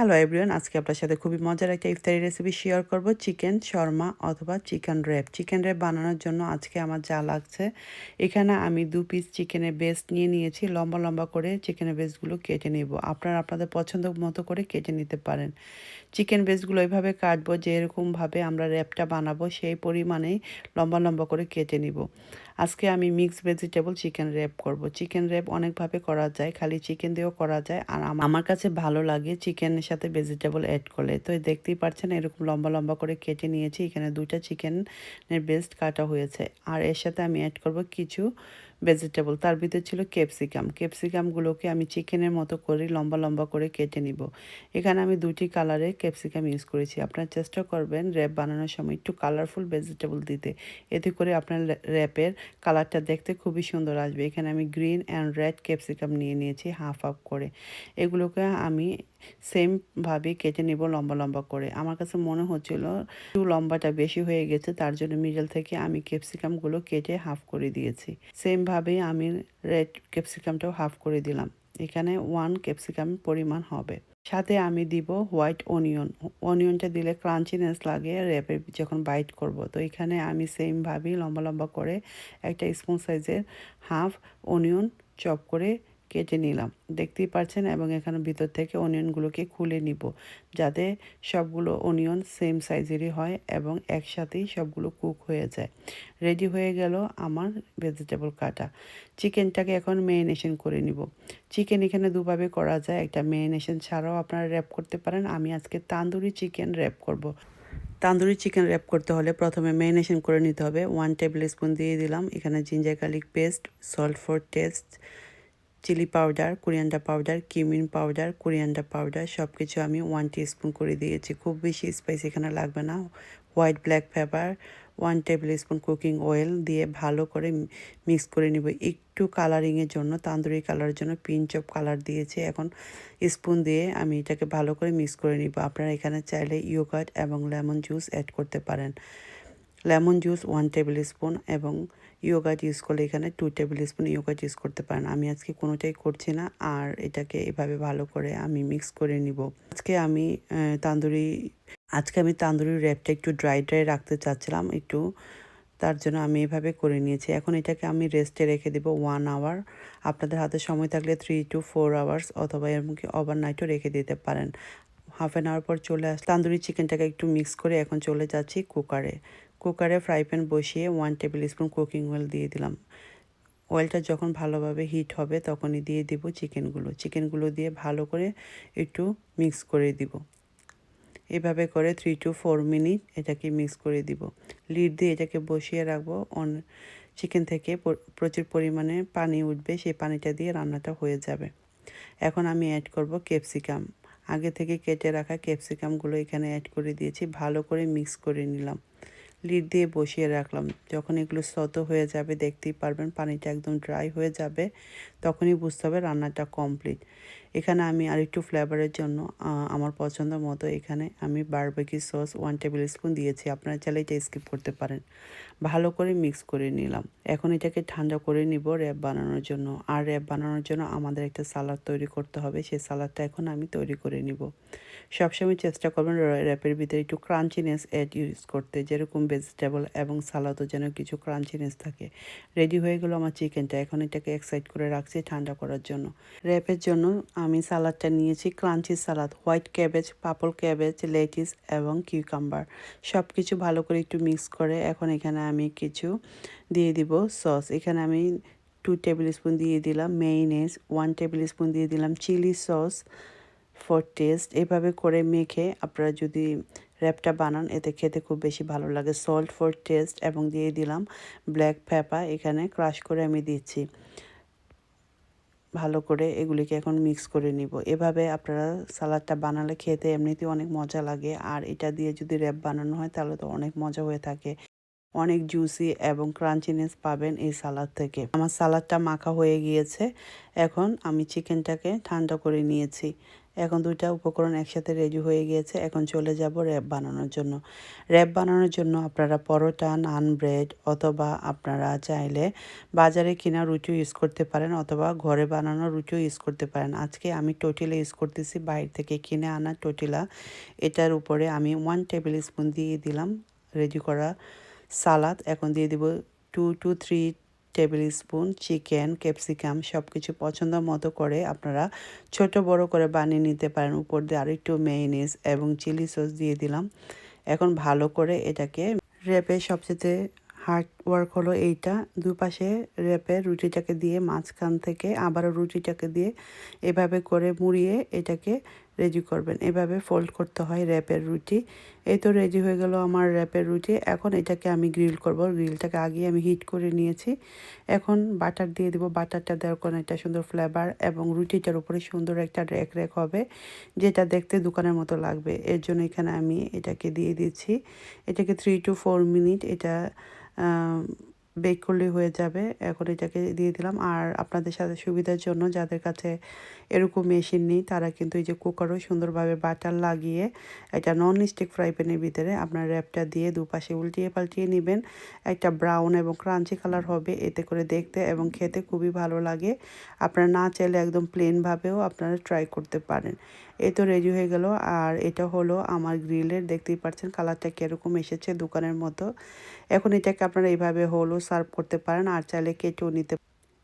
Hello everyone আজকে আপনার সাথে খুবই মজার একটা ইফতারি রেসিপি শেয়ার করব। চিকেন শর্মা অথবা চিকেন র্যাপ চিকেন র্যাপ বানানোর জন্য আজকে আমার যা লাগছে, এখানে আমি দু পিস চিকেনের বেস্ট নিয়ে নিয়েছি। লম্বা লম্বা করে চিকেনের বেসগুলো কেটে নেব। আপনারা আপনাদের পছন্দ মতো করে কেটে নিতে পারেন। চিকেন বেসগুলো এইভাবে কাটবো, যেরকমভাবে আমরা র্যাপটা বানাবো, সেই পরিমাণেই লম্বা লম্বা করে কেটে নিব। আজকে আমি মিক্স ভেজিটেবল চিকেন র্যাপ করব। চিকেন র্যাপ অনেকভাবে করা যায়, খালি চিকেন দিয়েও করা যায়। আর আমার কাছে ভালো লাগে চিকেনের সাথে ভেজিটেবল অ্যাড করলে। তো দেখতেই পাচ্ছেন এরকম লম্বা লম্বা করে কেটে নিয়েছি। এখানে দুইটা চিকেনের বেস্ট কাটা হয়েছে। আর এর সাথে আমি অ্যাড করব কিছু ভেজিটেবল তার ভিতরে ছিল ক্যাপসিকাম ক্যাপসিকামগুলোকে আমি চিকেনের মতো করে লম্বা লম্বা করে কেটে নিব। এখানে আমি দুটি কালারে ক্যাপসিকাম ইউজ করেছি। আপনারা চেষ্টা করবেন র্যাপ বানানোর সময় একটু কালারফুল ভেজিটেবল দিতে। এতে করে আপনার র্যাপের কালারটা দেখতে খুবই সুন্দর আসবে। এখানে আমি গ্রিন অ্যান্ড রেড ক্যাপসিকাম নিয়ে নিয়েছি হাফ হাফ করে। এগুলোকে আমি সেমভাবে কেটে নিব লম্বা লম্বা করে। আমার কাছে মনে হচ্ছিল একটু লম্বাটা বেশি হয়ে গেছে, তার জন্য মিডল থেকে আমি ক্যাপসিকামগুলো কেটে হাফ করে দিয়েছি। সেমভাবেই আমি রেড ক্যাপসিকামটাও হাফ করে দিলাম। এখানে ওয়ান ক্যাপসিকাম পরিমাণ হবে। সাথে আমি দিব হোয়াইট অনিয়ন অনিয়নটা দিলে ক্রাঞ্চিনেস লাগে র্যাপের যখন বাইট করব। তো এখানে আমি সেমভাবেই লম্বা লম্বা করে একটা স্পুন সাইজের হাফ অনিয়ন চপ করে কেটে নিলাম। দেখতেই পাচ্ছেন এবং এখানে ভিতর থেকে অনিয়নগুলোকে খুলে নিব। যাতে সবগুলো অনিয়ন সেম সাইজেরই হয় এবং একসাথেই সবগুলো কুক হয়ে যায়। রেডি হয়ে গেল আমার ভেজিটেবল কাটা। চিকেনটাকে এখন মেরিনেশন করে নিব। চিকেন এখানে দুভাবে করা যায়। একটা মেরিনেশন ছাড়াও আপনারা র্যাপ করতে পারেন। আমি আজকে তান্দুরি চিকেন র্যাপ করব। তান্দুরি চিকেন র্যাপ করতে হলে প্রথমে মেরিনেশন করে নিতে হবে। ওয়ান টেবিল স্পুন দিয়ে দিলাম। এখানে ginger garlic paste, salt for taste chilli powder coriander powder cumin powder coriander powder সব কিছু আমি ওয়ান স্পুন করে দিয়েছি। খুব বেশি স্পাইস এখানে লাগবে না। White black pepper one table spoon cooking oil দিয়ে ভালো করে মিক্স করে নিব। একটু কালারিংয়ের জন্য, তান্দুরি কালারের জন্য পিঞ্চ অফ কালার দিয়েছি। এখন স্পুন দিয়ে আমি এটাকে ভালো করে মিক্স করে নিব। আপনারা এখানে চাইলে ইয়োগার্ট এবং লেমন জুস অ্যাড করতে পারেন। Lemon juice one table spoon এবং ইয়োগাট ইউজ করলে এখানে two table spoon yogurt use করতে পারেন। আমি আজকে কোনোটাই করছি না, আর এটাকে এভাবে ভালো করে আমি মিক্স করে নিব। আজকে আমি তান্দুরি, আজকে আমি তান্দুরি র্যাপটা একটু ড্রাই ড্রাই রাখতে চাচ্ছিলাম, একটু তার জন্য আমি এভাবে করে নিয়েছি। এখন এটাকে আমি রেস্টে রেখে দেব ওয়ান আওয়ার আপনাদের হাতে সময় থাকলে থ্রি টু ফোর আওয়ার্স অথবা এমনকি ওভারনাইটও রেখে দিতে পারেন। হাফ অ্যান আওয়ার পর চলে আস তান্দুরি চিকেনটাকে একটু মিক্স করে এখন চলে যাচ্ছি কুকারে কুকারে ফ্রাই প্যান বসিয়ে one table spoon cooking oil দিয়ে দিলাম। অয়েলটা যখন ভালোভাবে হিট হবে তখনই দিয়ে দিব চিকেনগুলো চিকেনগুলো দিয়ে ভালো করে একটু মিক্স করে দিব। এভাবে করে থ্রি টু ফোর মিনিট এটাকে মিক্স করে দিব। লিড দিয়ে এটাকে বসিয়ে রাখব। অন চিকেন থেকে প্রচুর পরিমাণে পানি উঠবে, সেই পানিটা দিয়ে রান্নাটা হয়ে যাবে। এখন আমি অ্যাড করব ক্যাপসিকাম আগে থেকে কেটে রাখা ক্যাপসিকামগুলো এখানে অ্যাড করে দিয়েছি। ভালো করে মিক্স করে নিলাম। লিড দিয়ে বসিয়ে রাখলাম। যখন এগুলো শত হয়ে যাবে, দেখতেই পারবেন পানিটা একদম ড্রাই হয়ে যাবে, তখনই বুঝতে হবে রান্নাটা কমপ্লিট এখানে আমি আর একটু ফ্লেভারের জন্য আমার পছন্দ মতো এখানে আমি barbecue sauce one table spoon দিয়েছি। আপনারা চাইলে এটা স্কিপ করতে পারেন। ভালো করে মিক্স করে নিলাম। এখন এটাকে ঠান্ডা করে নিব র্যাপ বানানোর জন্য। আর র্যাপ বানানোর জন্য আমাদের একটা সালাদ তৈরি করতে হবে। সেই সালাদটা এখন আমি তৈরি করে নিব। সবসময় চেষ্টা করবেন র্যাপের ভিতরে একটু ক্রাঞ্চিনেস অ্যাড ইউজ করতে, যেরকম ভেজিটেবল এবং সালাদও যেন কিছু ক্রাঞ্চিনেস থাকে। রেডি হয়ে গেলো আমার চিকেনটা এখন এটাকে এক্সাইট করে রাখছি ঠান্ডা করার জন্য। র্যাপের জন্য আমি সালাদটা নিয়েছি crunchy salad white cabbage purple cabbage lettuce এবং কিউকাম্বার সব কিছু ভালো করে একটু মিক্স করে এখন এখানে আমি কিছু দিয়ে দিব সস এখানে আমি টু টেবিল স্পুন দিয়ে দিলাম মেইনেস ওয়ান টেবিল স্পুন দিয়ে দিলাম চিলি সস ফর টেস্ট এভাবে করে মেখে আপনারা যদি র্যাপটা বানান, এতে খেতে খুব বেশি ভালো লাগে। সল্ট ফর টেস্ট এবং দিয়ে দিলাম ব্ল্যাক পেপা এখানে ক্রাশ করে আমি দিচ্ছি। ভালো করে এগুলিকে এখন মিক্স করে নিব। এভাবে আপনারা সালাদটা বানালে খেতে এমনিতেই অনেক মজা লাগে। আর এটা দিয়ে যদি র্যাপ বানানো হয়, তাহলে তো অনেক মজা হয়ে থাকে। অনেক জুসি এবং ক্রাঞ্চিনেস পাবেন এই সালাদ থেকে। আমার সালাদটা মাখা হয়ে গিয়েছে, এখন আমি চিকেনটাকে ঠান্ডা করে নিয়েছি। এখন দুইটা উপকরণ একসাথে রেডি হয়ে গিয়েছে, এখন চলে যাব র্যাপ বানানোর জন্য। র্যাপ বানানোর জন্য আপনারা পরোটা নান ব্রেড অথবা আপনারা চাইলে বাজারে কেনা রুটিও ইউজ করতে পারেন অথবা ঘরে বানানো রুটিও ইউজ করতে পারেন। আজকে আমি টোটিলা ইউজ করতেছি, বাইরে থেকে কিনে আনা টোটিলা এটার উপরে আমি ওয়ান টেবিল স্পুন দিয়ে দিলাম রেডি করা সালাদ, এখন দিয়ে দিব two two three table spoon chicken capsicum সব কিছু পছন্দ মতো করে আপনারা ছোট বড় করে বানিয়ে নিতে পারেন। উপর দিয়ে আরেকটু মেয়নিজ এবং চিলি সস দিয়ে দিলাম। এখন ভালো করে এটাকে র্যাপে সবচেয়ে হার্ড ওয়ার্ক হলো এইটা। দুপাশে র্যাপে রুটিটাকে দিয়ে মাঝখান থেকে আবারও রুটিটাকে দিয়ে এভাবে করে মুড়িয়ে এটাকে রেডি করবেন। এভাবে ফোল্ড করতে হয় র্যাপের রুটি। এই তো রেডি হয়ে গেল আমার র্যাপের রুটি। এখন এটাকে আমি গ্রিল করব। গ্রিলটাকে আগে আমি হিট করে নিয়েছি। এখন বাটার দিয়ে দেবো। বাটারটা দেওয়ার কারণে একটা সুন্দর ফ্লেভার এবং রুটিটার উপরে সুন্দর একটা র্যাক র্যাক হবে, যেটা দেখতে দোকানের মতো লাগবে। এর জন্য এখানে আমি এটাকে দিয়ে দিচ্ছি। এটাকে থ্রি টু ফোর মিনিট এটা বেক করলে হয়ে যাবে। এখন এটাকে দিয়ে দিলাম। আর আপনাদের সাথে সুবিধার জন্য যাদের কাছে এরকম মেশিন নেই, তারা কিন্তু এই যে কুকারও সুন্দরভাবে বাটার লাগিয়ে একটা নন স্টিক ফ্রাই প্যানের ভিতরে আপনার র্যাপটা দিয়ে দুপাশে উল্টিয়ে পাল্টিয়ে নেবেন। একটা ব্রাউন এবং ক্রাঞ্চি কালার হবে, এতে করে দেখতে এবং খেতে খুবই ভালো লাগে। আপনারা না চাইলে একদম প্লেনভাবেও আপনারা ট্রাই করতে পারেন। এ তো রেডি হয়ে গেল। আর এটা হলো আমার গ্রিলের দেখতেই পাচ্ছেন কালারটা কীরকম এসেছে দোকানের মতো। এখন এটাকে আপনারা এইভাবে হলো সার্ভ করতে পারেন আর চাইলে কেটেও নিতে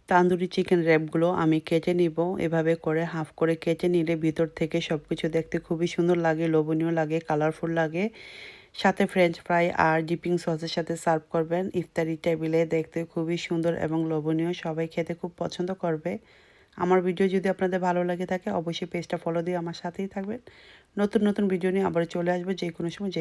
তান্দুরি চিকেন র্যাপগুলো আমি কেটে নিব। এভাবে করে হাফ করে কেটে নিলে ভিতর থেকে সব কিছু দেখতে খুবই সুন্দর লাগে, লোভনীয় লাগে, কালারফুল লাগে। সাথে ফ্রেঞ্চ ফ্রাই আর ডিপিং সসের সাথে সার্ভ করবেন। ইফতারি টেবিলে দেখতে খুবই সুন্দর এবং লোভনীয়, সবাই খেতে খুব পছন্দ করবে। আমার ভিডিও যদি আপনাদের ভালো লাগে থাকে, অবশ্যই পেজটা ফলো দিয়ে আমার সাথেই থাকবেন। নতুন নতুন ভিডিও নিয়ে আবার চলে আসবে যে কোনো সময়